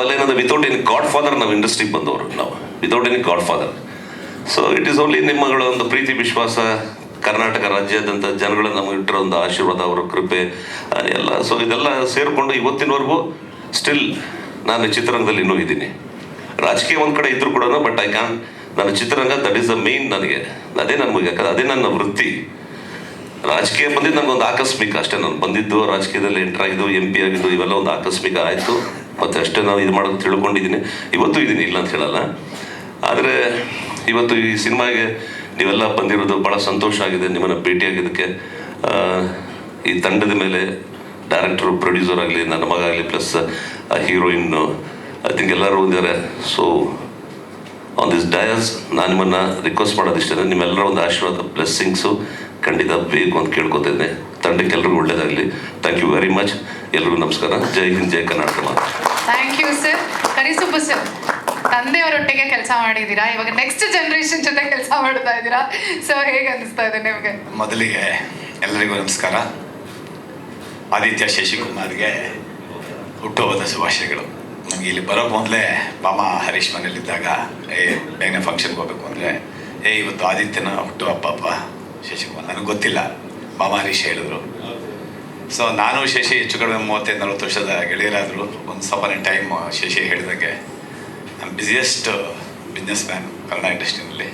ಅಲ್ಲೇನಂದ್ರೆ without any godfather ನಾವು ಇಂಡಸ್ಟ್ರಿಗೆ ಬಂದವರು ನಾವು without any godfather so it is only ನಿಮ್ಮಗಳ ಒಂದು ಪ್ರೀತಿ, ವಿಶ್ವಾಸ, ಕರ್ನಾಟಕ ರಾಜ್ಯಾದ್ಯಂತ ಜನಗಳ ನಮಗೆ ಇಟ್ಟಿರೋ ಒಂದು ಆಶೀರ್ವಾದ, ಅವರ ಕೃಪೆ ಎಲ್ಲ. ಸೊ ಇದೆಲ್ಲ ಸೇರಿಕೊಂಡು ಇವತ್ತಿನವರೆಗೂ ಸ್ಟಿಲ್ ನಾನು ಚಿತ್ರರಂಗದಲ್ಲಿ ಇನ್ನೂ ಇದ್ದೀನಿ. ರಾಜಕೀಯ ಒಂದು ಕಡೆ ಇದ್ರು ಕೂಡ ಬಟ್ ಐ ಕ್ಯಾನ್ ನನ್ನ ಚಿತ್ರರಂಗ ದಟ್ ಈಸ್ ದ ಮೇನ್ ನನಗೆ. ಅದೇ ನನ್ನ ಯಾಕಂದ್ರೆ, ಅದೇ ನನ್ನ ವೃತ್ತಿ. ರಾಜಕೀಯ ಬಂದಿದ್ದು ನನಗೊಂದು ಆಕಸ್ಮಿಕ ಅಷ್ಟೇ. ನಾನು ಬಂದಿದ್ದು ರಾಜಕೀಯದಲ್ಲಿ ಎಂಟ್ರಾಗಿದ್ದು ಎಂ ಪಿ ಆಗಿದ್ದು, ಇವೆಲ್ಲ ಒಂದು ಆಕಸ್ಮಿಕ ಆಯಿತು. ಮತ್ತು ಅಷ್ಟೇ ನಾನು ಇದು ಮಾಡೋದು ತಿಳ್ಕೊಂಡಿದ್ದೀನಿ. ಇವತ್ತು ಇದ್ದೀನಿ ಇಲ್ಲ ಅಂತ ಹೇಳಲ್ಲ. ಆದರೆ ಇವತ್ತು ಈ ಸಿನಿಮಾಗೆ ನೀವೆಲ್ಲ ಬಂದಿರೋದು ಭಾಳ ಸಂತೋಷ ಆಗಿದೆ, ನಿಮ್ಮನ್ನು ಭೇಟಿಯಾಗಿದ್ದಕ್ಕೆ ಈ ತಂಡದ ಮೇಲೆ ಡೈರೆಕ್ಟರು ಪ್ರೊಡ್ಯೂಸರ್ ಆಗಲಿ, ನನ್ನ ಮಗ ಆಗಲಿ ಪ್ಲಸ್ ಹೀರೋಯಿನ್ನು ಐ ಥಿಂಕ್ ಎಲ್ಲರೂ ಇದ್ದಾರೆ ಸೊ ಆನ್ ದಿಸ್ ಡಯಸ್ ನಾನು ನಿಮ್ಮನ್ನು ರಿಕ್ವೆಸ್ಟ್ ಮಾಡೋದಿಷ್ಟೇ ನಿಮ್ಮೆಲ್ಲರ ಒಂದು ಆಶೀರ್ವಾದ ಬ್ಲೆಸ್ಸಿಂಗ್ಸು ಖಂಡಿತ ಬೇಕು ಅಂತ ಕೇಳ್ಕೊತಿದ್ದೆ ತಂಡಕ್ಕೆ ಎಲ್ರಿಗೂ ಒಳ್ಳೇದಾಗಲಿ. ಥ್ಯಾಂಕ್ ಯು ವೆರಿ ಮಚ್ ಎಲ್ರಿಗೂ ನಮಸ್ಕಾರ. ಜೈ ಹಿಂದ್ ಜೈ ಕರ್ನಾಟಕ ಮಾತು. Thank you sir Karisubbu sir ತಂದೆಯವರೊಟ್ಟಿಗೆ ಕೆಲಸ ಮಾಡಿದ್ದೀರಾ? ಇವಾಗ ನೆಕ್ಸ್ಟ್ ಜನರೇಷನ್ ಜೊತೆ ಕೆಲಸ ಮಾಡ್ತಾ ಇದ್ದೀರಾ? ಸೊ ಹೇಗೆ ಅನಿಸ್ತಾ ಇದೆ ನಿಮಗೆ? ಮೊದಲಿಗೆ ಎಲ್ಲರಿಗೂ ನಮಸ್ಕಾರ. ಆದಿತ್ಯ ಶಶಿಕುಮಾರ್ಗೆ ಹುಟ್ಟುಹಬ್ಬದ ಶುಭಾಶಯಗಳು. ನನಗೆ ಇಲ್ಲಿ ಬರೋ ಮೊದಲೇ ಮಾಮ ಹರೀಶ್ ಮನೇಲಿದ್ದಾಗ ಏ ಬೇಗನೆ ಫಂಕ್ಷನ್ಗೆ ಹೋಗ್ಬೇಕು ಅಂದರೆ ಏ ಇವತ್ತು ಆದಿತ್ಯನ ಹುಟ್ಟು ಅಪ್ಪ ಅಪ್ಪ ಶಶಿಕುಮಾರ್. ನನಗೆ ಗೊತ್ತಿಲ್ಲ. ಮಾಮ ಹರೀಶ್ ಹೇಳಿದ್ರು. ಸೊ ನಾನು ಶಶಿ ಹೆಚ್ಚು ಕಡಿಮೆ ಮೂವತ್ತೈದು, ನಲ್ವತ್ತು ವರ್ಷದ ಗೆಳೆಯರಾದರು. ಒಂದು ಸಪನ್ ಟೈಮ್ ಶಶಿ ಹೇಳಿದಂಗೆ ನಮ್ಮ ಬಿಸಿಯೆಸ್ಟ್ ಬಿಸ್ನೆಸ್ ಮ್ಯಾನ್ ಕನ್ನಡ ಇಂಡಸ್ಟ್ರಿನಲ್ಲಿ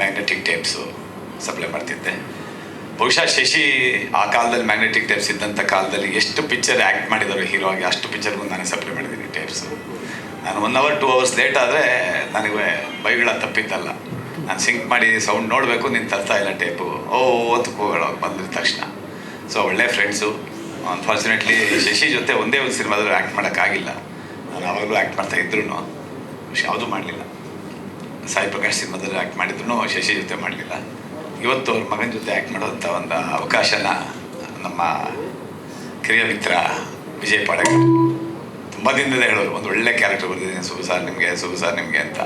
ಮ್ಯಾಗ್ನೆಟಿಕ್ ಟೇಪ್ಸು ಸಪ್ಲೈ ಮಾಡ್ತಿದ್ದೆ. ಬಹುಶಃ ಶಶಿ ಆ ಕಾಲದಲ್ಲಿ ಮ್ಯಾಗ್ನೆಟಿಕ್ ಟೇಪ್ಸ್ ಇದ್ದಂಥ ಕಾಲದಲ್ಲಿ ಎಷ್ಟು ಪಿಕ್ಚರ್ ಆ್ಯಕ್ಟ್ ಮಾಡಿದರು ಹೀರೋ ಆಗಿ ಅಷ್ಟು ಪಿಕ್ಚರ್ಗೂ ನಾನು ಸಪ್ಲೈ ಮಾಡಿದ್ದೀನಿ ಟೇಪ್ಸು ನಾನು one hour two hours late ಆದರೆ ನನಗೆ ಬೈಗಳ ತಪ್ಪಿದ್ದಲ್ಲ. ನಾನು ಸಿಂಕ್ ಮಾಡಿ ಸೌಂಡ್ ನೋಡಬೇಕು, ನೀನು ತರ್ತಾ ಇಲ್ಲ ಟೇಪು ಓ ಅಂತ ಕೂಗಳು ಬಂದಿದ ತಕ್ಷಣ. ಸೊ ಒಳ್ಳೆ ಫ್ರೆಂಡ್ಸು ಅನ್ಫಾರ್ಚುನೇಟ್ಲಿ ಶಶಿ ಜೊತೆ ಒಂದೇ ಒಂದು ಸಿನಿಮಾದಲ್ಲಿ ಆ್ಯಕ್ಟ್ ಮಾಡೋಕ್ಕಾಗಿಲ್ಲ. ನಾನು ಆವಾಗಲೂ ಆ್ಯಕ್ಟ್ ಮಾಡ್ತಾ ಇದ್ರು ಯಾವುದೂ ಮಾಡಲಿಲ್ಲ. ಸಾಯಿ ಪ್ರಕಾಶ್ ಸಿನಿಮಾದಲ್ಲಿ ಆ್ಯಕ್ಟ್ ಮಾಡಿದ್ರು ಶಶಿ ಜೊತೆ ಮಾಡಲಿಲ್ಲ. ಇವತ್ತು ಅವ್ರ ಮಗನ ಜೊತೆ ಆ್ಯಕ್ಟ್ ಮಾಡೋಂಥ ಒಂದು ಅವಕಾಶನ ನಮ್ಮ ಕಿರಿಯ ಮಿತ್ರ ವಿಜಯ್ ಪಾಡಗರ್ ತುಂಬ ದಿನದಿಂದ ಹೇಳೋರು. ಒಂದು ಒಳ್ಳೆ ಕ್ಯಾರೆಕ್ಟರ್ ಬರ್ತಿದ್ದೀನಿ ಸುಬು ಸರ್ ನಿಮಗೆ ಸುಬು ಸರ್ ನಿಮಗೆ ಅಂತ.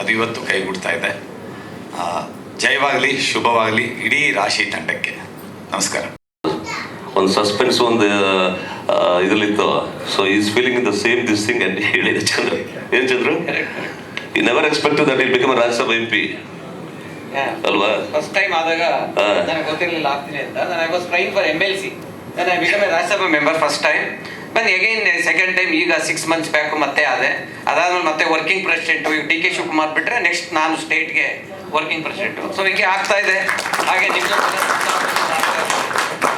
ಅದು ಇವತ್ತು ಕೈಗೂಡ್ತಾ ಇದೆ. ಜಯವಾಗಲಿ, ಶುಭವಾಗಲಿ, ಇಡೀ ರಾಶಿ ತಂಡಕ್ಕೆ. ನಮಸ್ಕಾರ. ಒಂದು ಸಸ್ಪೆನ್ಸ್ ಒಂದು ಇದರಲ್ಲಿತ್ತು. So is feeling in the same this thing ಅಂತ ಹೇಳಿದೆ ಚಂದ್ರ. ಏನು Chandru? You never expect that it become Rajya Sabha M P ಅಲ್ವಾ? ಫಸ್ಟ್ ಟೈಮ್ ಆದಾಗ. ನನಗೆ ಗೊತ್ತಿರಲಿಲ್ಲ ಆಗ್ತೀನಿ ಅಂತ. ನಾನು I was train for M L C ನಾನು I become a Rajya Sabha member first time but again second time ಈಗ six months back ಮತ್ತೆ ಆದೆ. ಅದಾದ್ಮೇಲೆ ಮತ್ತೆ ವರ್ಕಿಂಗ್ ಪ್ರೆಸಿಡೆಂಟ್ ಈಗ ಡಿ ಕೆ ಶಿವಕುಮಾರ್ ಬಿಟ್ರೆ ನೆಕ್ಸ್ಟ್ ನಾನು ಸ್ಟೇಟ್ಗೆ ವರ್ಕಿಂಗ್ ಪ್ರೆಸಿಡೆಂಟ್ ಸೊ ಹಿಂಗೆ ಆಗ್ತಾ ಇದೆ. ಹಾಗೆ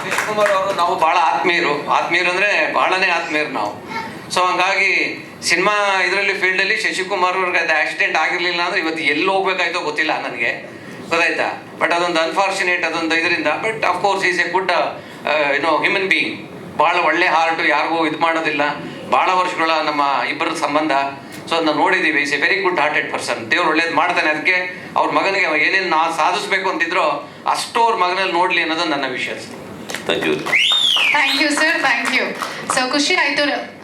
ಶಿವಕುಮಾರ್ ಅವರು ನಾವು ಬಹಳ ಆತ್ಮೀಯರು. ಆತ್ಮೀಯರು ಅಂದ್ರೆ ಬಹಳನೇ ಆತ್ಮೀಯರು ನಾವು. ಸೊ ಹಂಗಾಗಿ ಸಿನಿಮಾ ಇದರಲ್ಲಿ ಫೀಲ್ಡಲ್ಲಿ ಶಶಿಕುಮಾರ್ ಅವ್ರಿಗೆ ಅದು ಆಕ್ಸಿಡೆಂಟ್ ಆಗಿರ್ಲಿಲ್ಲ ಅಂದ್ರೆ ಇವತ್ತು ಎಲ್ಲಿ ಹೋಗ್ಬೇಕಾಯ್ತೋ ಗೊತ್ತಿಲ್ಲ ನನಗೆ. ಗೊತ್ತಾಯ್ತಾ? ಬಟ್ ಅದೊಂದು ಅನ್ಫಾರ್ಚುನೇಟ್ ಅದೊಂದು ಇದರಿಂದ. But of course is a good you know human being ಭಾಳ ಒಳ್ಳೆ ಹಾರ್ಟ್ ಯಾರಿಗೂ ಇದು ಮಾಡೋದಿಲ್ಲ. ಭಾಳ ವರ್ಷಗಳ ನಮ್ಮ ಇಬ್ಬರ ಸಂಬಂಧ. ಸೊ ಅದನ್ನ ನೋಡಿದೀವಿ. Is a very good hearted person ದೇವ್ರು ಒಳ್ಳೇದು ಮಾಡ್ತಾನೆ. ಅದಕ್ಕೆ ಅವ್ರ ಮಗನಿಗೆ ಏನೇನು ನಾ ಸಾಧಿಸ್ಬೇಕು ಅಂತಿದ್ರೋ ಅಷ್ಟು ಅವ್ರ ಮಗನಲ್ಲಿ ನೋಡ್ಲಿ ಅನ್ನೋದು ನನ್ನ ವಿಶ್ವಾಸ thank you thank you sir thank you so ಖುಷಿ ಆಯ್ತು.